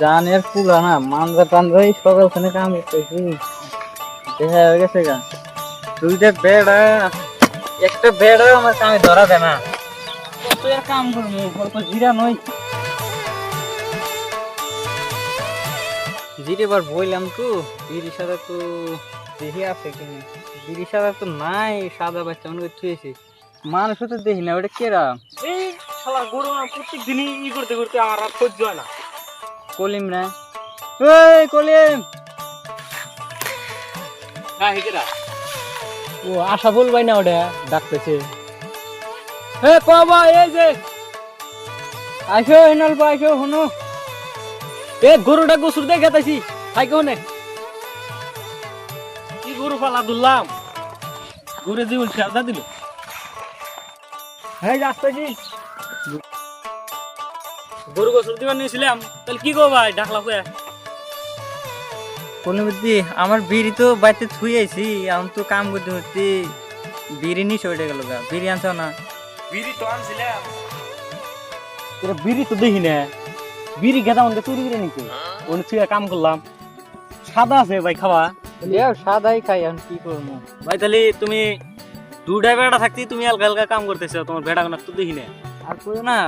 জানের পুলা না কাম করতেছি। দেখা হয়ে গেছে গা। দুইটা একটা আমার কামে ধরা দেয় না। আর কাম করব জিরা নই জিরে বইলাম তো বিড়ি সাদা তো দেখি আছে কিনা বিড়ি সাদা তো নাই, সাদা বাচ্চা মনে করতে হয়েছে মানুষ তো দেখি না, ওটা কেরা? এই শালা গরু প্রত্যেক দিনই ই করতে করতে আমার আর সহ্য হয় না। কলিম না। ওই কলিম! হ্যাঁ হেকেরা ও আশা বলবাই না ওটা ডাকতেছে। হে বাবা এই যে! আইসো হিনাল পা আইসো শুনো। এ গরুটা গোসুর দিয়ে গেতাছি হাই কোনে? কি গরু পালা দুললাম? গরু যে উল্টে আদা দিল। হ্যাঁ আসতেছি। গরু গোসুর দিবার নিয়েছিলাম তাহলে কি গো ভাই ডাকলা কয়ে বুদ্ধি আমার বিড়ি তো বাড়িতে থুই আইছি এখন তো কাম করতে করতে বিড়ি নিস ওইটা গেল গা বিড়ি আনছো না? বিড়ি তো আনছিলাম। তোরা বিড়ি তো দেখি না। বিড়ি গেদা মধ্যে চুরি করে নিতে। ওনে তুই কাম করলাম। সাদা আছে ভাই খাওয়া সাদাই খাই এখন কি করব? ভাই তাহলে তুমি দুটাই বেড়া থাকতে তুমি হালকা হালকা কাম করতেছো তোমার বেড়া কোনো তো দেখি না আর কই না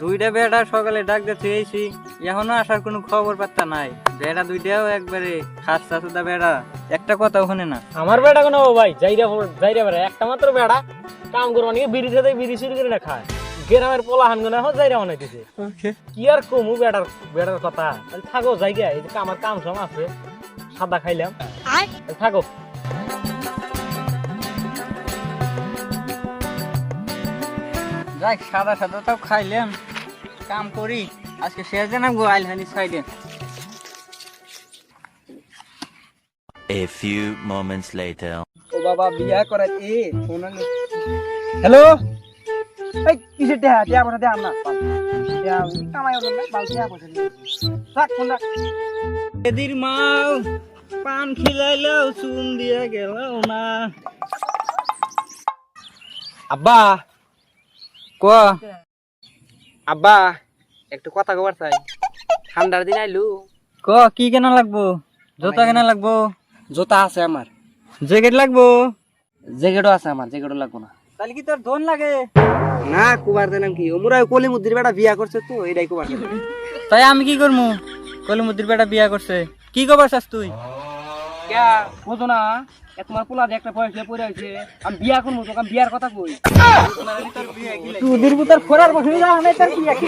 দুইটা বেড়া সকালে ডাক থুই আইছি এখনও আসার কোনো খবর পাত্তা নাই। বেড়া দুইটাও একবারে খাস্তা সুদা বেড়া একটা কথা ওখানে না। আমার বেড়া কোনো ভাই যাইরা যাইরা বেড়া একটা মাত্র বেড়া কাম করব নাকি বিড়ি সাথে বিড়ি চুরি করে না খায়। গ্রামের পোলা হান গুনা হোক যাইরা বানাইতেছে। কি আর কমু বেড়ার বেড়ার কথা? তাহলে থাকো জায়গা এই যে আমার কাম সাম আছে। সাদা খাইলাম। থাকো। যাক সাদা সাদা তাও খাইলাম কাম করি। আজকে শেষ দিন গো আইল হানি সাইডে A few moments later. ও বাবা বিয়া করাই এ ফোন হ্যালো? এই কিসের টেহা টেহা পয়সা দেয়া না টেহা কামাই হবে না বাল টেহা পয়সা রাখ ফোন রাখ। এদির পান চুন দিয়ে গেল না। আব্বা ক। আব্বা একটু কথা কবার চাই। ঠান্ডার দিন আইলু। ক কি কেনা লাগবো? জুতা কেনা লাগবো? জুতা আছে আমার। জ্যাকেট লাগবো? জ্যাকেটও আছে আমার জ্যাকেটও লাগবো না। তাহলে কি তোর ধন লাগে? না কুবার দিলাম কি? ওমরা কলিমুদ্দির বেটা বিয়া করছে তো এটাই কুবার তাই আমি কি করব কলিমুদ্দির বেটা বিয়া করছে। কি খবর চাস তুই? বুঝো না তোমার পোলা একটা পয়সা পড়ে আছে আমি বিয়া করব তোকে আমি বিয়ার কথা কই তোদের দুর্বুতার খোরার বসে যা আমি তার বিয়া কি